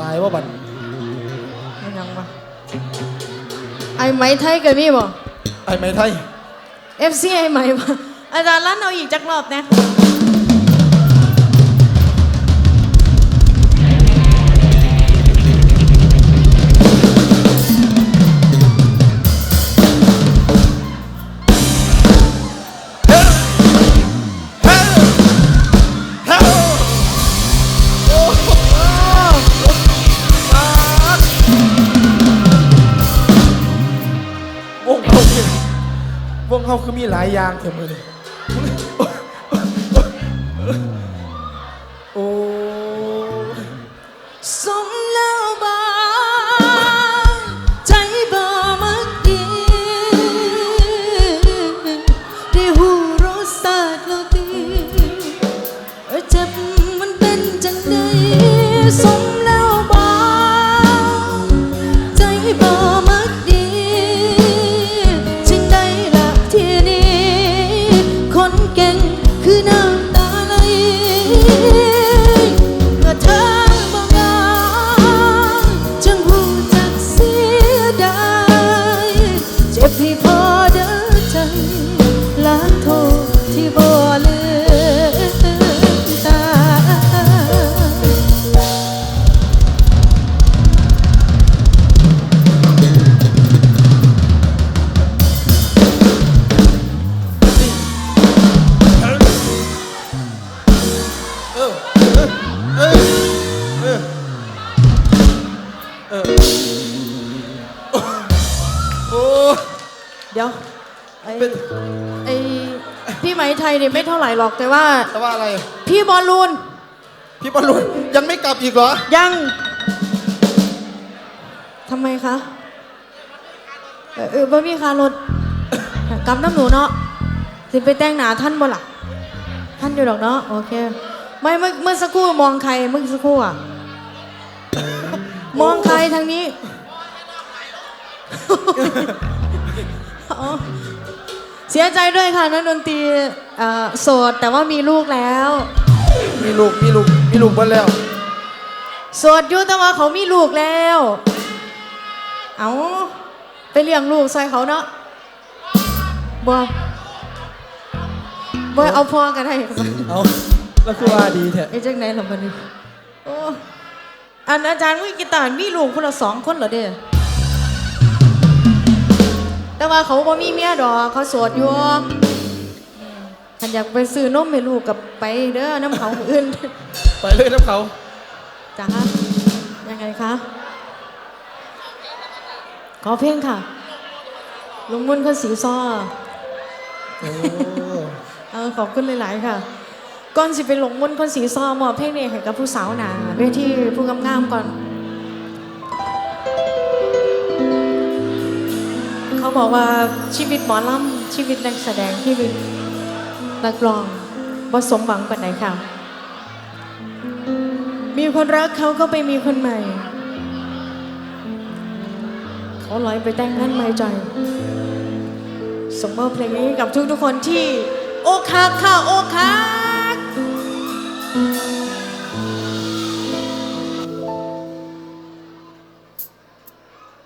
ตายว่าบันมันยังวะไอ้ไหมไทยก็มีบ่ไอ้ไม้ไทย FC ไอ้ไหมบ่อาจารย์ลั่นเอาอีกจักรอบนะ วงเขาคือมีหลายอย่างเถอะมือนี่โอ้สมแล้วบาใจบ่มักดีได้หูรสชาติแล้วดีเอจ็บมันเป็นจังใดสมแล้วบาใจบ่มั เดี๋ยวไอ้เป็น ไอ้พี่ไหมไทยเนี่ยไม่เท่าไหร่หรอกแต่ว่า แต่ว่าอะไร พี่บอลลูนพี่บอลลูนยังไม่กลับอีกเหรอ ยังทำไมคะเออเออบ่มีคารถกำน้ำหนูเนาะสิไปแต่งหนาท่านบ่ล่ะท่านอยู่ดอกเนาะโอเค ไม่เมื่อเมื่อสักครู่มองใครเมื่อสักครู่อะมองใครทางนี้ อ๋อเสียใจด้วยค่ะนักดนตรีเอ่อโสดแต่ว่ามีลูกแล้ว มีลูกมีลูกมีลูกเบ้านแล้ว โสดอยู่แต่ว่าเขามีลูกแล้ว เอาไปเลี้ยงลูกใส่เขาเนาะบ่บ่เอาพ่อกันได้เอาแล้วคือว่าดีแท้ไอ้จังไหนล่ะบัดนี้โอ้อันอาจารย์วิกีตาร์มีลูกคนละสองคนเหรอเด้ แต่ว่าเขาบ่มีเมียดอกเขาโสดอยู่ฉันอยากไปซื้อนมให้ลูกกับไปเด้อน้ำเขาอื่นไปเลยน้ำเขาจ้ายังไงคะขอเพลงค่ะลุงมุ่นคนสีซ้อโอ้เออขอบคุณหลาย ๆ ค่ะก่อนสิเป็นหลงมุ่นคนสีซ้อมอบเพลงนี้ให้กับผู้สาวหนาเวทีผู้กำงามก่อน เขาบอกว่าชีวิตหมอลำชีวิตนักแสดงชีวิตนักร้องบ่สมหวังปานใดค่ะ มีคนรักเขาก็ไปมีคนใหม่ เขาลอยไปแต่งงานไม่ใจอยส่งมอบเพลงนี้กับทุกๆคนที่ โอกหักค่ะโอกหัก